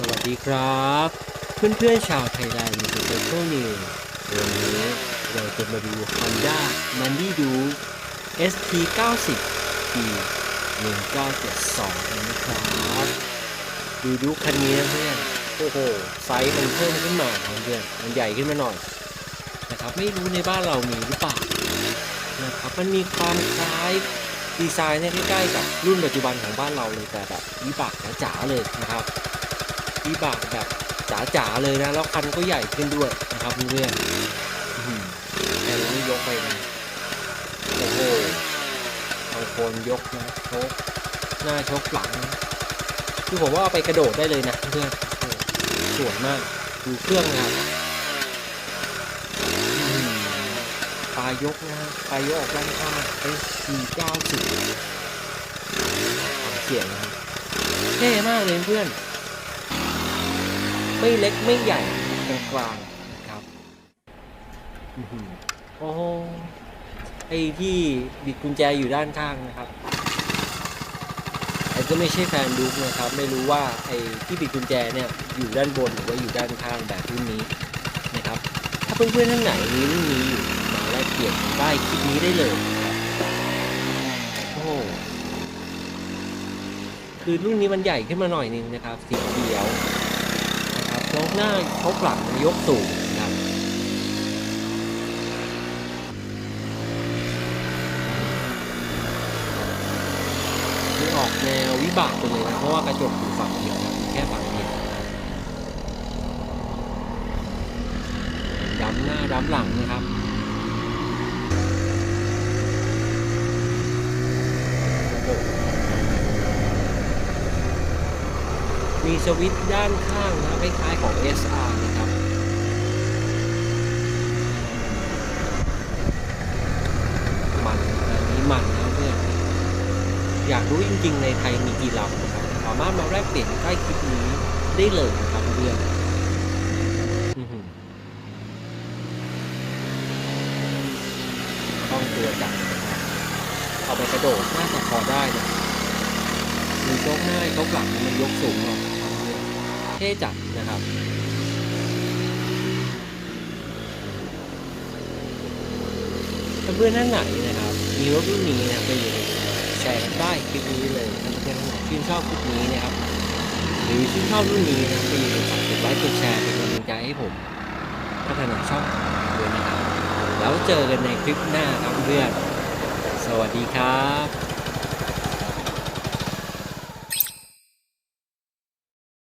สวัสดีครับ เพื่อนๆชาวไทยแลนด์มิวสิคโชนิววันนี้เราจะมาดู Honda m a n d y d u ST 90 P 1972กันนะครับ ดูดูคันนี้นะเพื่อนโอ้โหไซส์มันเพิ่มขึ้นมาเพื่อนมันใหญ่ขึ้นมาหน่อยนะครับไม่รู้ในบ้านเรามีหรือเปล่านะครับมันมีความคล้ายดีไซน์เนี่ยใกล้ๆกับรุ่นปัจจุบันของบ้านเราเลยแต่แบบวิบากจ๋าเลยนะครับ วิบากแบบจ๋าๆเลยนะแล้วคันก็ใหญ่ขึ้นด้วยนะครับเพื่อนๆอื้อหือแต่เราไม่ยกไปนะโอ้โหเอาโคนยกนะโชกหน้าชกหลังนะคือผมว่าเอาไปกระโดดได้เลยนะเพื่อนโอ้โหสวยมากดูเครื่องนะครับอื้อหือปลายยกนะฮะปลายยกออกด้านข้าง SC 90ฟังเสียงนะครับเท่มากเลยเพื่อน ไม่เล็กไม่ใหญ่กลางกลางๆครับอือหือโอ้โหไอ้ที่บิดกุญแจอยู่ด้านข้างนะครับไอ้ก็ไม่ใช่แฟนดูกนะครับ ไม่รู้ว่าไอ้ที่บิดกุญแจเนี่ยอยู่ด้านบนหรือว่าอยู่ด้านข้างแบบรุ่นนี้นะครับ ถ้าเพื่อนๆท่านไหนมีรุ่นนี้อยู่มาแลกเปลี่ยนได้คลิปนี้ได้เลยครับโอ้โหคือรุ่นนี้มันใหญ่ขึ้นมาหน่อยนึงนะครับสีเขียว หน้ายกหลับยกสูงนะครับคือออกแนววิบากไปเลยนะ เพราะว่ากระจกอยู่ฝั่งเดียวนะแค่ฝั่งเดียวดำหน้าดำหลังนะครับ มีสวิตช์ด้านข้างนะคล้ายๆของ SR นะครับมันอันนี้มันนะเพื่อนอยากรู้จริงๆ ในไทยมีกี่ลำนะครับสามารถมาแลกเปลี่ยนใต้คลิปนี้ได้เลยนะครับเพื่อนอื้อหือต้องตัวจับเอาไปกระโดดน่าจะพอได้นะมีโชคหน้าโชคหลังมันยกสูงหน่อย เพื่อนเท่จัดนะครับถ้าเพื่อนท่านไหนนะครับ มีรถรุ่นนี้นะไปอยู่ในแชร์กันได้คลิปนี้เลยถ้าเพื่อนท่านไหนชื่นชอบคลิปนี้นะครับหรือชื่นชอบรุ่นนี้นะไปอยู่ในฝากกดไลค์กดแชร์เป็นกำลังใจให้ผมพัฒนาช่องด้วยนะครับแล้วเจอกันในคลิปหน้าครับเพื่อนสวัสดีครับ